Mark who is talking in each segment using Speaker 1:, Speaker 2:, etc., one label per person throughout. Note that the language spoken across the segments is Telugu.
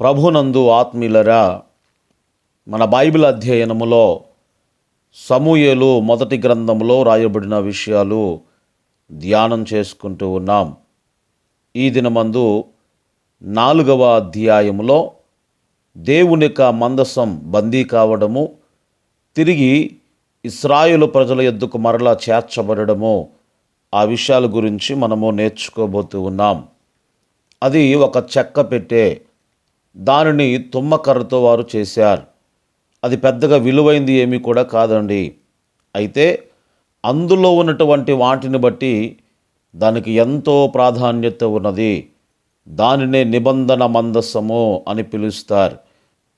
Speaker 1: ప్రభునందు ఆత్మీయులరా మన బైబిల్ అధ్యయనములో సమూయేలు మొదటి గ్రంథంలో రాయబడిన విషయాలు ధ్యానం చేసుకుంటూ ఉన్నాం. ఈ దినమందు నాలుగవ అధ్యాయములో దేవుని యొక్క మందసం బందీ కావడము తిరిగి ఇస్రాయులు ప్రజల ఎద్దుకు మరలా చేర్చబడము ఆ విషయాల గురించి మనము నేర్చుకోబోతూ ఉన్నాం. అది ఒక చెక్క పెట్టే దానిని తుమ్మకర్రతో వారు చేశారు. అది పెద్దగా విలువైంది ఏమీ కూడా కాదండి. అయితే అందులో ఉన్నటువంటి వాటిని బట్టి దానికి ఎంతో ప్రాధాన్యత ఉన్నది. దానినే నిబంధన మందస్సము అని పిలుస్తారు.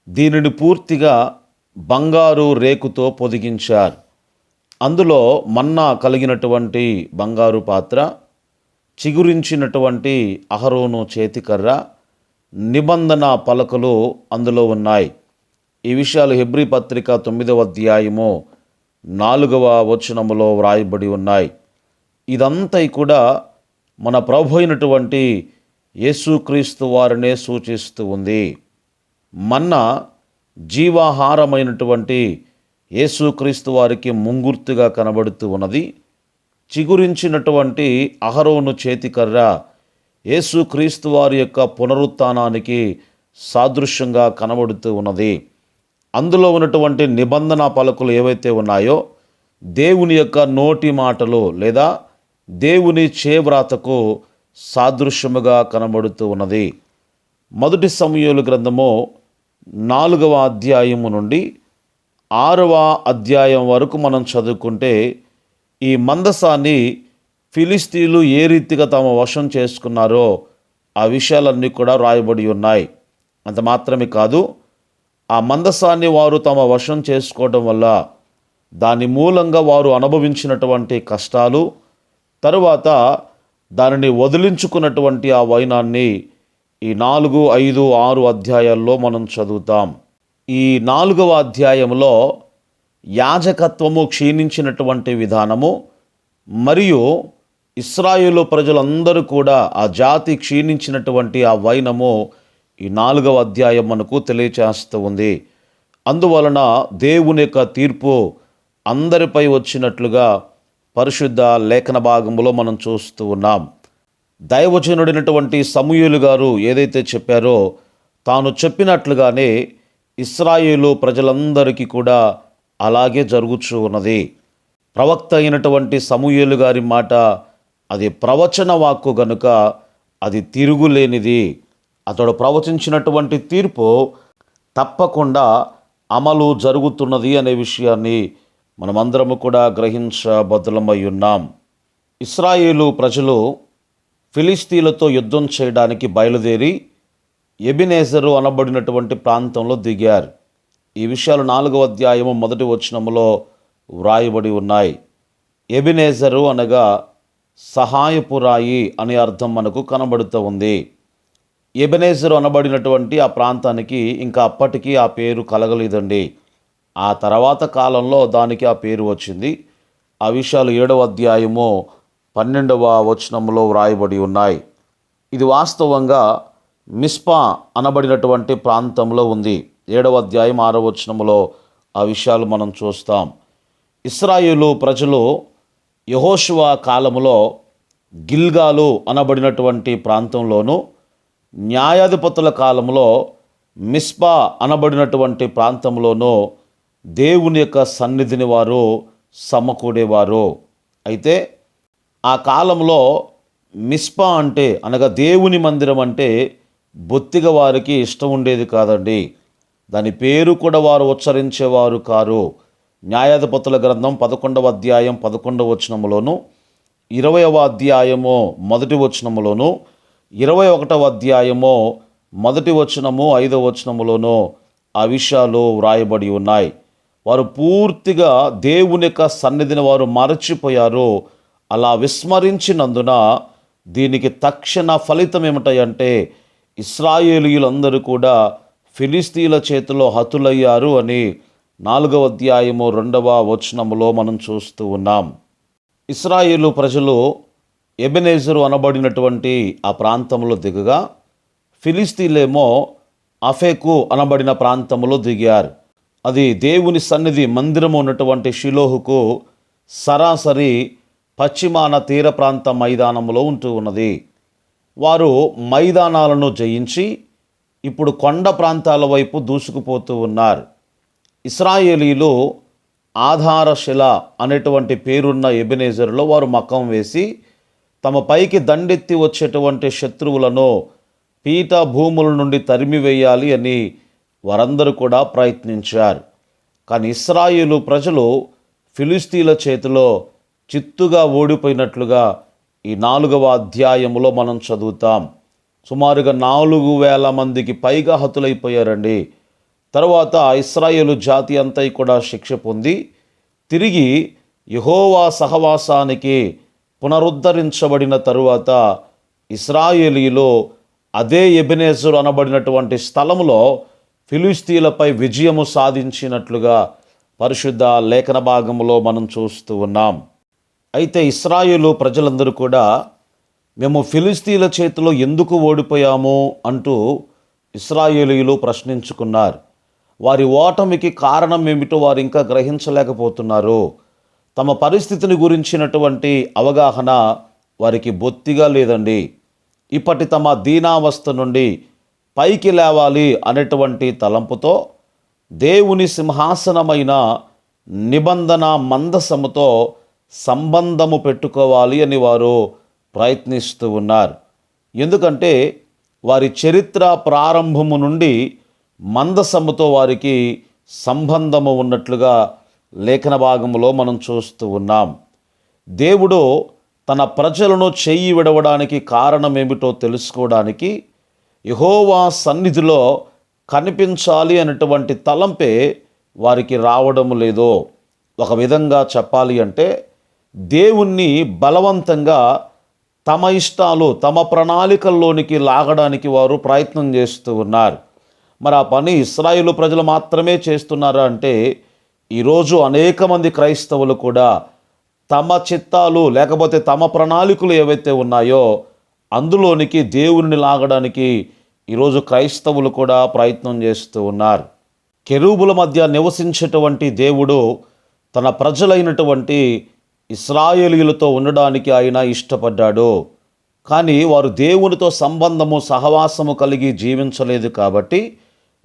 Speaker 1: దీనిని పూర్తిగా బంగారు రేకుతో పొదిగించారు. అందులో మన్నా కలిగినటువంటి బంగారు పాత్ర చిగురించినటువంటి అహరోను చేతికర్ర నిబంధన పలకలు అందులో ఉన్నాయి. ఈ విషయాలు హెబ్రి పత్రిక తొమ్మిదవ అధ్యాయము నాలుగవ వచనములో వ్రాయబడి ఉన్నాయి. ఇదంతా కూడా మన ప్రభు అయినటువంటి యేసుక్రీస్తు వారినే సూచిస్తూ ఉంది. మన్న జీవాహారమైనటువంటి యేసుక్రీస్తు వారికి ముంగుర్తుగా కనబడుతూ ఉన్నది. చిగురించినటువంటి అహరోను చేతికర్ర యేసుక్రీస్తు వారి యొక్క పునరుత్నానికి సాదృశ్యంగా కనబడుతూ ఉన్నది. అందులో ఉన్నటువంటి నిబంధన పలుకులు ఏవైతే ఉన్నాయో దేవుని యొక్క నోటి మాటలు లేదా దేవుని చేవ్రాతకు సాదృశ్యముగా కనబడుతూ ఉన్నది. మొదటి సమయంలో గ్రంథము నాలుగవ అధ్యాయము నుండి ఆరవ అధ్యాయం వరకు మనం చదువుకుంటే ఈ మందసాన్ని ఫిలిస్తీన్లు ఏ రీతిగా తమ వశం చేసుకున్నారో ఆ విషయాలన్నీ కూడా రాయబడి ఉన్నాయి. అంత మాత్రమే కాదు ఆ మందసాన్ని వారు తమ వశం చేసుకోవడం వల్ల దాని మూలంగా వారు అనుభవించినటువంటి కష్టాలు తరువాత దానిని వదిలించుకున్నటువంటి ఆ వైనాన్ని ఈ నాలుగు ఐదు ఆరు అధ్యాయాల్లో మనం చదువుతాం. ఈ నాలుగవ అధ్యాయంలో యాజకత్వము క్షీణించినటువంటి విధానము మరియు ఇస్రాయేలు ప్రజలందరూ కూడా ఆ జాతి క్షీణించినటువంటి ఆ వైనము ఈ నాలుగవ అధ్యాయం మనకు తెలియచేస్తూ ఉంది. అందువలన దేవుని యొక్క తీర్పు అందరిపై వచ్చినట్లుగా పరిశుద్ధ లేఖన భాగంలో మనం చూస్తూ ఉన్నాం. దైవజనుడైనటువంటి సమూయులు గారు ఏదైతే చెప్పారో తాను చెప్పినట్లుగానే ఇస్రాయేలు ప్రజలందరికీ కూడా అలాగే జరుగుచూ ఉన్నది. ప్రవక్త అయినటువంటి సమూయేలు గారి మాట అది ప్రవచన వాక్కు గనుక అది తిరుగులేనిది. అతడు ప్రవచించినటువంటి తీర్పు తప్పకుండా అమలు జరుగుతున్నది అనే విషయాన్ని మనమందరము కూడా గ్రహించబద్దులమై ఉన్నాం. ఇస్రాయేలు ప్రజలు ఫిలిస్తీన్లతో యుద్ధం చేయడానికి బయలుదేరి ఎబినేజరు అనబడినటువంటి ప్రాంతంలో దిగారు. ఈ విషయాలు నాలుగవ అధ్యాయము మొదటి వచనములో వ్రాయబడి ఉన్నాయి. ఎబినేజరు అనగా సహాయపురాయి అనే అర్థం మనకు కనబడుతూ ఉంది. ఎబెనేజరు అనబడినటువంటి ఆ ప్రాంతానికి ఇంకా అప్పటికీ ఆ పేరు కలగలేదండి. ఆ తర్వాత కాలంలో దానికి ఆ పేరు వచ్చింది. ఆ విషయాలు ఏడవ అధ్యాయము పన్నెండవ వచనంలో వ్రాయబడి ఉన్నాయి. ఇది వాస్తవంగా మిస్పా అనబడినటువంటి ప్రాంతంలో ఉంది. ఏడవ అధ్యాయం ఆరవ వచనములో ఆ విషయాలు మనం చూస్తాం. ఇస్రాయేలు ప్రజలు యహోషువ కాలములో గిల్గాలు అనబడినటువంటి ప్రాంతంలోనూ న్యాయాధిపతుల కాలంలో మిస్పా అనబడినటువంటి ప్రాంతంలోనూ దేవుని యొక్క సన్నిధిని వారు సమకూడేవారు. అయితే ఆ కాలంలో మిస్పా అంటే అనగా దేవుని మందిరం అంటే బొత్తిగా వారికి ఇష్టం ఉండేది కాదండి. దాని పేరు కూడా వారు ఉచ్చరించేవారు కారు. న్యాయాధిపతుల గ్రంథం పదకొండవ అధ్యాయం పదకొండవ వచనములోను ఇరవయవ అధ్యాయము మొదటి వచనములోను ఇరవై ఒకటవ అధ్యాయము మొదటి వచనము ఐదవ వచనములోను ఆ విషయాలు వ్రాయబడి ఉన్నాయి. వారు పూర్తిగా దేవుని యొక్క సన్నిధిని వారు మరచిపోయారు. అలా విస్మరించినందున దీనికి తక్షణ ఫలితం ఏమిటంటే ఇస్రాయేలీయులందరూ కూడా ఫిలిస్తీన్ల చేతిలో హతులయ్యారు అని నాలుగవ అధ్యాయము రెండవ వచనములో మనం చూస్తూ ఉన్నాం. ఇస్రాయేలు ప్రజలు ఎబెనేజరు అనబడినటువంటి ఆ ప్రాంతంలో దిగగా ఫిలిస్తీన్లేమో అఫేకు అనబడిన ప్రాంతంలో దిగారు. అది దేవుని సన్నిధి మందిరం ఉన్నటువంటి షిలోహుకు సరాసరి పశ్చిమాన తీర ప్రాంత మైదానంలో ఉంటూ ఉన్నది. వారు మైదానాలను జయించి ఇప్పుడు కొండ ప్రాంతాల వైపు దూసుకుపోతూ ఉన్నారు. ఇస్రాయేలీలు ఆధారశిల అనేటువంటి పేరున్న ఎబినేజర్లో వారు మకం వేసి తమ పైకి దండెత్తి వచ్చేటువంటి శత్రువులను పీఠ భూముల నుండి తరిమివేయాలి అని వారందరూ కూడా ప్రయత్నించారు. కానీ ఇస్రాయేలు ప్రజలు ఫిలిస్తీన్ల చేతిలో చిత్తుగా ఓడిపోయినట్లుగా ఈ నాలుగవ అధ్యాయములో మనం చదువుతాం. సుమారుగా నాలుగు వేల మందికి పైగా హతులైపోయారండి. తర్వాత ఇస్రాయేలు జాతి అంతా కూడా శిక్ష పొంది తిరిగి యహోవా సహవాసానికి పునరుద్ధరించబడిన తరువాత ఇస్రాయేలీలో అదే ఎబినేజర్ అనబడినటువంటి స్థలంలో ఫిలిస్తీన్లపై విజయము సాధించినట్లుగా పరిశుద్ధ లేఖన భాగంలో మనం చూస్తూ ఉన్నాం. అయితే ఇస్రాయేలు ప్రజలందరూ కూడా మేము ఫిలిస్తీన్ల చేతిలో ఎందుకు ఓడిపోయాము అంటూ ఇస్రాయేలీలు ప్రశ్నించుకున్నారు. వారి ఓటమికి కారణం ఏమిటో వారు ఇంకా గ్రహించలేకపోతున్నారు. తమ పరిస్థితిని గురించినటువంటి అవగాహన వారికి బొత్తిగా లేదండి. ఇప్పటి తమ దీనావస్థ నుండి పైకి లేవాలి అనేటువంటి తలంపుతో దేవుని సింహాసనమైన నిబంధన మందసముతో సంబంధము పెట్టుకోవాలి అని వారు ప్రయత్నిస్తూ ఉన్నారు. ఎందుకంటే వారి చరిత్ర ప్రారంభము నుండి మందసముతో వారికి సంబంధము ఉన్నట్లుగా లేఖన భాగంలో మనం చూస్తూ ఉన్నాం. దేవుడు తన ప్రజలను చెయ్యి విడవడానికి కారణం ఏమిటో తెలుసుకోవడానికి యహోవా సన్నిధిలో కనిపించాలి అనేటువంటి తలంపే వారికి రావడం లేదో ఒక విధంగా చెప్పాలి అంటే దేవుణ్ణి బలవంతంగా తమ ఇష్టాలు తమ ప్రణాళికల్లోనికి లాగడానికి వారు ప్రయత్నం చేస్తూ ఉన్నారు. మరి ఆ పని ఇస్రాయిలు ప్రజలు మాత్రమే చేస్తున్నారా అంటే ఈరోజు అనేక మంది క్రైస్తవులు కూడా తమ చిత్తాలు లేకపోతే తమ ప్రణాళికలు ఏవైతే ఉన్నాయో అందులోనికి దేవుని లాగడానికి ఈరోజు క్రైస్తవులు కూడా ప్రయత్నం చేస్తూ ఉన్నారు. కెరూబుల మధ్య నివసించేటువంటి దేవుడు తన ప్రజలైనటువంటి ఇస్రాయేలీలతో ఉండడానికి ఆయన ఇష్టపడ్డాడు. కానీ వారు దేవునితో సంబంధము సహవాసము కలిగి జీవించలేదు కాబట్టి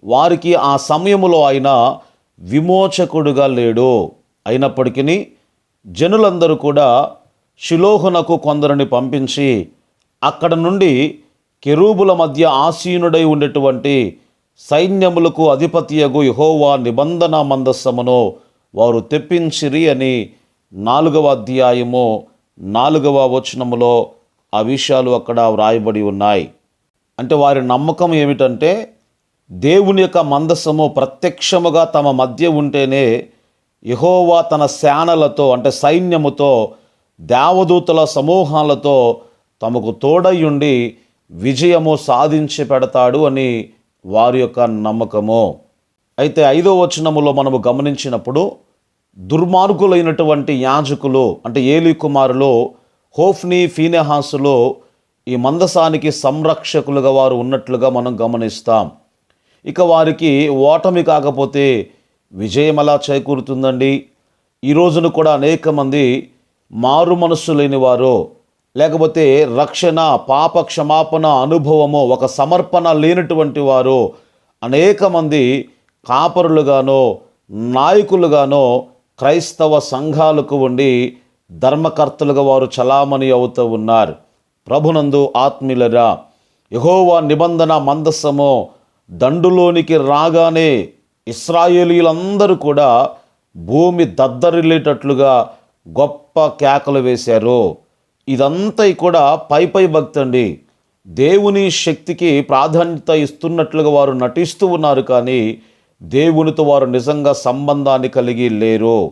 Speaker 1: వారికి ఆ సమయములో ఆయన విమోచకుడుగా లేడు. అయినప్పటికీ జనులందరూ కూడా శిలోహునకు కొందరిని పంపించి అక్కడ నుండి కెరూబుల మధ్య ఆసీనుడై ఉండేటువంటి సైన్యములకు అధిపతియగు యహోవా నిబంధన మందస్సమును వారు తెప్పించిరి అని నాలుగవ అధ్యాయము నాలుగవ వచనములో ఆ విషయాలు అక్కడ వ్రాయబడి ఉన్నాయి. అంటే వారి నమ్మకం ఏమిటంటే దేవుని యొక్క మందసము ప్రత్యక్షముగా తమ మధ్య ఉంటేనే యహోవా తన శానలతో అంటే సైన్యముతో దేవదూతల సమూహాలతో తమకు తోడయ్యుండి విజయము సాధించి పెడతాడు అని వారి యొక్క నమ్మకము. అయితే ఐదో వచనములో మనము గమనించినప్పుడు దుర్మార్గులైనటువంటి యాజకులు అంటే ఏలి కుమారులు హోఫ్ని ఫీనెహాసులో ఈ మందసానికి సంరక్షకులుగా వారు ఉన్నట్లుగా మనం గమనిస్తాం. ఇక వారికి ఓటమి కాకపోతే విజయం ఎలా చేకూరుతుందండి? ఈ రోజున కూడా అనేక మంది మారు మనస్సు లేనివారు లేకపోతే రక్షణ పాప క్షమాపణ అనుభవము ఒక సమర్పణ లేనటువంటి వారు అనేక మంది కాపరులుగానో నాయకులుగానో క్రైస్తవ సంఘాలకు ఉండి ధర్మకర్తలుగా వారు చలామణి అవుతూ ఉన్నారు. ప్రభునందు ఆత్మీయులరా యహోవా నిబంధన మందస్సము దండులోనికి రాగానే ఇస్రాయేలీలందరూ కూడా భూమి దద్దరిల్లేటట్లుగా గొప్ప కేకలు వేశారు. ఇదంతా కూడా పై పై భక్తి అండి. దేవుని శక్తికి ప్రాధాన్యత ఇస్తున్నట్లుగా వారు నటిస్తూ ఉన్నారు కానీ దేవునితో వారు నిజంగా సంబంధాన్ని కలిగి లేరు.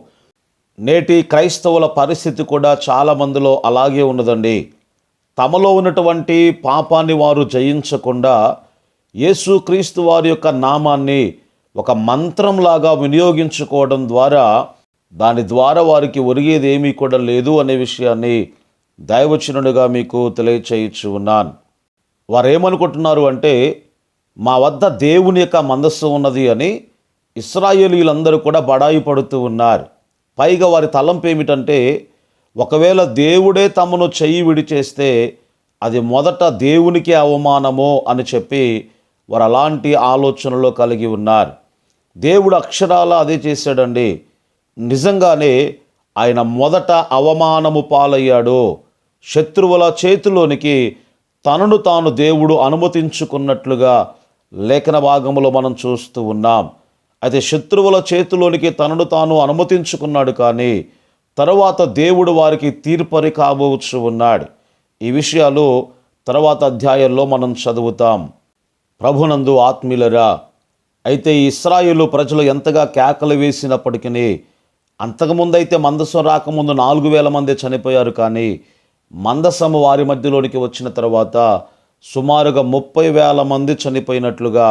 Speaker 1: నేటి క్రైస్తవుల పరిస్థితి కూడా చాలా మందిలో అలాగే ఉన్నదండి. తమలో ఉన్నటువంటి పాపాన్ని వారు జయించకుండా యేసుక్రీస్తు వారి యొక్క నామాన్ని ఒక మంత్రంలాగా వినియోగించుకోవడం ద్వారా దాని ద్వారా వారికి ఒరిగేది ఏమీ కూడా లేదు అనే విషయాన్ని దైవచనుడిగా మీకు తెలియచేయచ్చు ఉన్నాను. వారు ఏమనుకుంటున్నారు అంటే మా వద్ద దేవుని యొక్క మందస్సు ఉన్నది అని ఇస్రాయేలీలందరూ కూడా బడాయి పడుతూ ఉన్నారు. పైగా వారి తలంపు ఏమిటంటే ఒకవేళ దేవుడే తమను చెయ్యి విడిచేస్తే అది మొదట దేవునికి అవమానమో అని చెప్పి వారు అలాంటి ఆలోచనలో కలిగి ఉన్నారు. దేవుడు అక్షరాల అదే చేశాడండి. నిజంగానే ఆయన మొదట అవమానము పాలయ్యాడు. శత్రువుల చేతిలోనికి తనను తాను దేవుడు అనుమతించుకున్నట్లుగా లేఖన భాగంలో మనం చూస్తూ ఉన్నాం. అయితే శత్రువుల చేతిలోనికి తనను తాను అనుమతించుకున్నాడు కానీ తరువాత దేవుడు వారికి తీర్పరి కాబోచు ఉన్నాడు. ఈ విషయాలు తర్వాత అధ్యాయంలో మనం చదువుతాం. ప్రభునందు ఆత్మీయులరా అయితే ఇస్రాయిలు ప్రజలు ఎంతగా కేకలు వేసినప్పటికీ అంతకుముందైతే మందసం రాకముందు నాలుగు వేల మంది చనిపోయారు. కానీ మందసము వారి మధ్యలోనికి వచ్చిన తర్వాత సుమారుగా ముప్పై వేల మంది చనిపోయినట్లుగా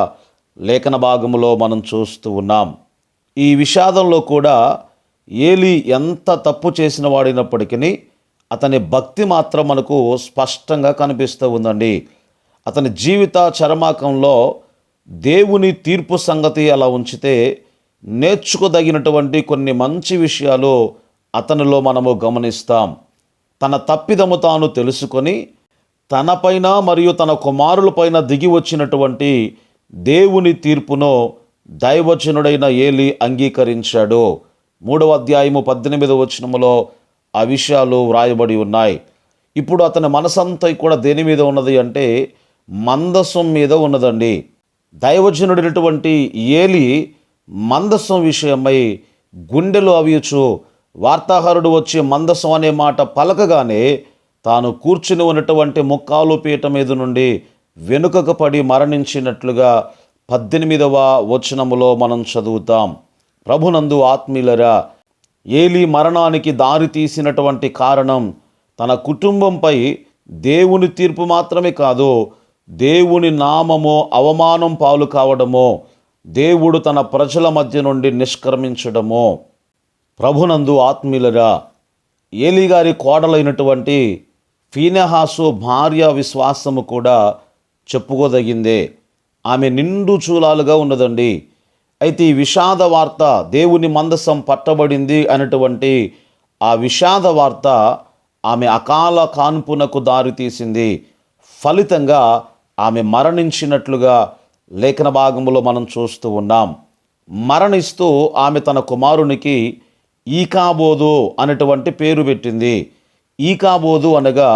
Speaker 1: లేఖన భాగంలో మనం చూస్తూ ఉన్నాం. ఈ విషాదంలో కూడా ఏలి ఎంత తప్పు చేసిన వాడినప్పటికీ అతని భక్తి మాత్రం మనకు స్పష్టంగా కనిపిస్తూ ఉందండి. అతని జీవిత చరమాకంలో దేవుని తీర్పు సంగతి అలా ఉంచితే నేర్చుకోదగినటువంటి కొన్ని మంచి విషయాలు అతనిలో మనము గమనిస్తాం. తన తప్పిదము తాను తెలుసుకొని తనపైన మరియు తన కుమారులపైన దిగి వచ్చినటువంటి దేవుని తీర్పును దైవచనుడైన ఏలి అంగీకరించాడు. మూడవ అధ్యాయము పద్దెనిమిదవ వచనములో ఆ విషయాలు వ్రాయబడి ఉన్నాయి. ఇప్పుడు అతని మనసంతా కూడా దేని మీద ఉన్నది అంటే మందసం మీద ఉన్నదండి. దైవజనుడైనటువంటి ఏలి మందసం విషయమై గుండెలు అవియచు వార్తాహరుడు వచ్చి మందసం అనే మాట పలకగానే తాను కూర్చుని ఉన్నటువంటి ముక్కాలు పీట మీద నుండి వెనుకకు పడి మరణించినట్లుగా పద్దెనిమిదవ వచనములో మనం చదువుతాం. ప్రభునందు ఆత్మీయులరా ఏలి మరణానికి దారి తీసినటువంటి కారణం తన కుటుంబంపై దేవుని తీర్పు మాత్రమే కాదు దేవుని నామము అవమానం పాలు కావడమో దేవుడు తన ప్రజల మధ్య నుండి నిష్క్రమించడమో. ప్రభునందు ఆత్మీయులరా ఏలిగారి కోడలైనటువంటి ఫీనహాసు భార్య విశ్వాసము కూడా చెప్పుకోదగిందే. ఆమె నిండు చూలాలుగా ఉన్నదండి. అయితే ఈ విషాద వార్త దేవుని మందసం పట్టబడింది అనేటువంటి ఆ విషాద వార్త ఆమె అకాల కాన్పునకు దారితీసింది. ఫలితంగా ఆమె మరణించినట్లుగా లేఖన భాగంలో మనం చూస్తూ ఉన్నాం. మరణిస్తూ ఆమె తన కుమారునికి ఈకాబోదు అనేటువంటి పేరు పెట్టింది. ఈకాబోదు అనగా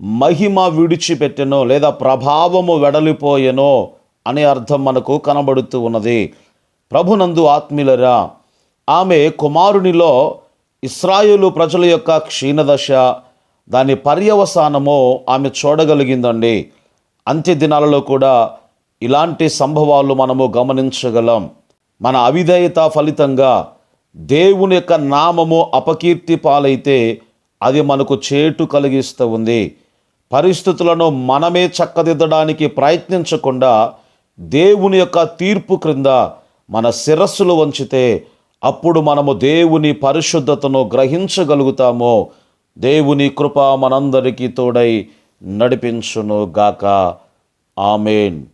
Speaker 1: మహిమ విడిచిపెట్టెనో లేదా ప్రభావము వెడలిపోయెనో అనే అర్థం మనకు కనబడుతూ ఉన్నది. ప్రభునందు ఆత్మీయులరా ఆమె కుమారునిలో ఇస్రాయేలు ప్రజల యొక్క క్షీణదశ దాని పర్యవసానము ఆమె చూడగలిగిందండి. అంత్య దినాలలో కూడా ఇలాంటి సంభవాలు మనము గమనించగలం. మన అవిధేయత ఫలితంగా దేవుని యొక్క నామము అపకీర్తి పాలైతే అది మనకు చేటు కలిగిస్తూ ఉంది. పరిస్థితులను మనమే చక్కదిద్దడానికి ప్రయత్నించకుండా దేవుని యొక్క తీర్పు క్రింద మన శిరస్సులు వంచితే అప్పుడు మనము దేవుని పరిశుద్ధతను గ్రహించగలుగుతామో. దేవుని కృప మనందరికీ తోడై నడిపించును గాక ఆమెన్.